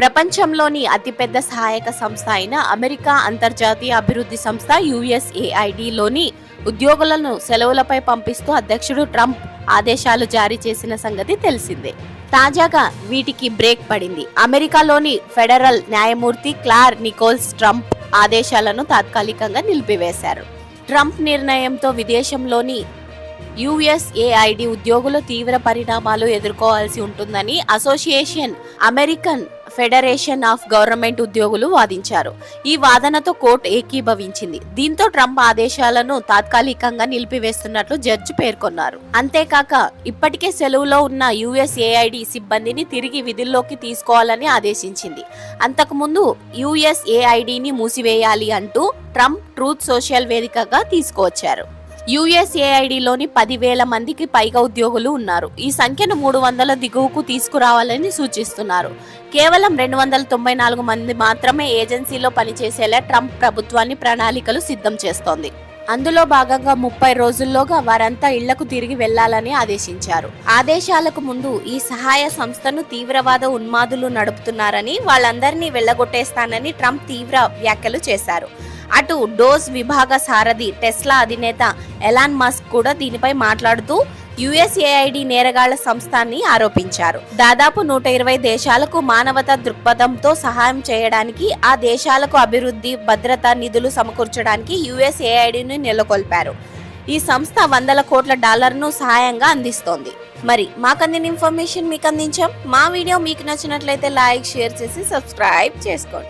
ప్రపంచంలోని అతిపెద్ద సహాయక సంస్థ అయిన అమెరికా అంతర్జాతీయ అభివృద్ధి సంస్థ యుఎస్ఏఐడిలోని ఉద్యోగులను సెలవులపై పంపిస్తూ అధ్యక్షుడు ట్రంప్ ఆదేశాలు జారీ చేసిన సంగతి తెలిసిందే. తాజాగా వీటికి బ్రేక్ పడింది. అమెరికాలోని ఫెడరల్ న్యాయమూర్తి క్లార్ నికోల్స్ ట్రంప్ ఆదేశాలను తాత్కాలికంగా నిలిపివేశారు. ట్రంప్ నిర్ణయంతో విదేశంలోని యుఎస్ఏఐడి ఉద్యోగులు తీవ్ర పరిణామాలు ఎదుర్కోవాల్సి ఉంటుందని association American federation of government ఉద్యోగులు వాదించారు. ఈ వాదనతో కోర్టు ఏకీభవించింది. దీంతో ట్రంప్ ఆదేశాలను తాత్కాలికంగా నిలిపివేస్తున్నట్లు జడ్జి పేర్కొన్నారు. అంతేకాక ఇప్పటికే సెలవులో ఉన్న యుఎస్ఏఐడి సిబ్బందిని తిరిగి విధుల్లోకి తీసుకోవాలని ఆదేశించింది. అంతకుముందు యుఎస్ఏఐడిని మూసివేయాలి అంటూ ట్రంప్ ట్రూత్ సోషల్ వేదికగా తీసుకువచ్చారు. యుఎస్ఏఐడిలోని పదివేల మందికి పైగా ఉద్యోగులు ఉన్నారు. ఈ సంఖ్యను మూడు వందల దిగువకు తీసుకురావాలని సూచిస్తున్నారు. కేవలం రెండు వందల తొంభై నాలుగు మంది మాత్రమే ఏజెన్సీలో పనిచేసేలా ట్రంప్ ప్రభుత్వాన్ని ప్రణాళికలు సిద్ధం చేస్తోంది. అందులో భాగంగా ముప్పై రోజుల్లోగా వారంతా ఇళ్ళకు తిరిగి వెళ్ళాలని ఆదేశించారు. ఆదేశాలకు ముందు ఈ సహాయ సంస్థను తీవ్రవాద ఉన్మాదులు నడుపుతున్నారని వాళ్ళందరినీ వెళ్ళగొట్టేస్తానని ట్రంప్ తీవ్ర వ్యాఖ్యలు చేశారు. అటు డోస్ విభాగ సారథి టెస్లా అధినేత ఎలాన్ మస్క్ కూడా దీనిపై మాట్లాడుతూ యుఎస్ఏఐడి నేరగాళ్ళ సంస్థాన్ని ఆరోపించారు. దాదాపు నూట ఇరవై దేశాలకు మానవతా దృక్పథంతో సహాయం చేయడానికి ఆ దేశాలకు అభివృద్ధి భద్రత నిధులు సమకూర్చడానికి యుఎస్ఏఐడిని నెలకొల్పారు. ఈ సంస్థ వందల కోట్ల డాలర్ను సహాయంగా అందిస్తోంది. మరి మాకు అందిన ఇన్ఫర్మేషన్ మీకు అందించాం. మా వీడియో మీకు నచ్చినట్లయితే లైక్ షేర్ చేసి సబ్స్క్రైబ్ చేసుకోండి.